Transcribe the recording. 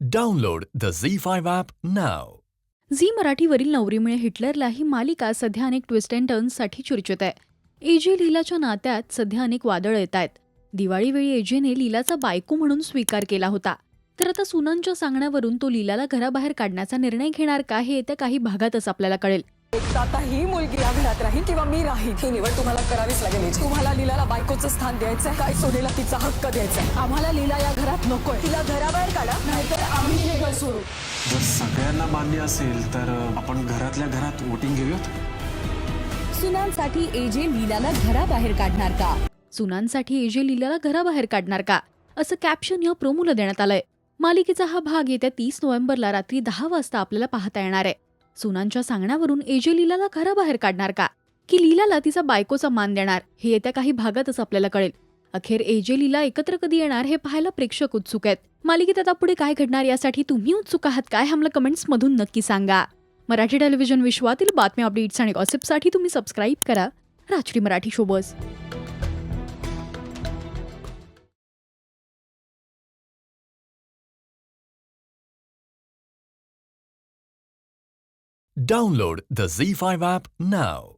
Download the Z5 app now. Zee मराठीवरील नवरीमुळे हिटलरला ही मालिका सध्या अनेक ट्विस्ट अँड टर्न्ससाठी चर्चेत आहे एजे लीलाच्या नात्यात सध्या अनेक वादळ येत आहेत दिवाळीवेळी एजेने लीलाचा बायको म्हणून स्वीकार केला होता तर आता सुनांच्या सांगण्यावरून तो लीलाला घराबाहेर काढण्याचा निर्णय घेणार का हे येत्या काही भागातच आपल्याला कळेल आता ही मुलगी या घरात राहील किंवा मी राहील ही निवड तुम्हाला करावीच लागेल. तुम्हाला लीलाला बायकोचं स्थान द्यायचंय काय सोनेला तिचा हक्क द्यायचा आहे. आम्हाला लीला या घरात नकोय तिला घराबाहेर काढा नाहीतर आम्ही हे घर सोडू. जर सगळ्यांना मान्य असेल तर आपण घरातल्या घरात वोटिंग घेऊयात. सुनांसाठी एजे लीलाला घराबाहेर काढणार का? सुनांसाठी एजे लीलाला घराबाहेर काढणार का? असं कॅप्शन या प्रोमोला देण्यात आलंय. मालिकेचा हा भाग येत्या तीस नोव्हेंबरला रात्री दहा वाजता आपल्याला पाहता येणार आहे. सुनांच्या सांगण्यावरून एजे लीलाला घराबाहेर काढणार का? की लीलाला तिचा बायकोचा मान देणार हे येत्या काही भागातच आपल्याला कळेल. अखेर एजे लीला एकत्र कधी येणार हे पाहायला प्रेक्षक उत्सुक आहेत. मालिकेत आता पुढे काय घडणार यासाठी तुम्ही उत्सुक आहात काय आम्हाला कमेंट्स मधून नक्की सांगा. मराठी टेलिव्हिजन विश्वातील बातम्या अपडेट्स आणि गॉसिपसाठी तुम्ही सबस्क्राईब करा. Rajshri Marathi शोबस Download the Z5 app now.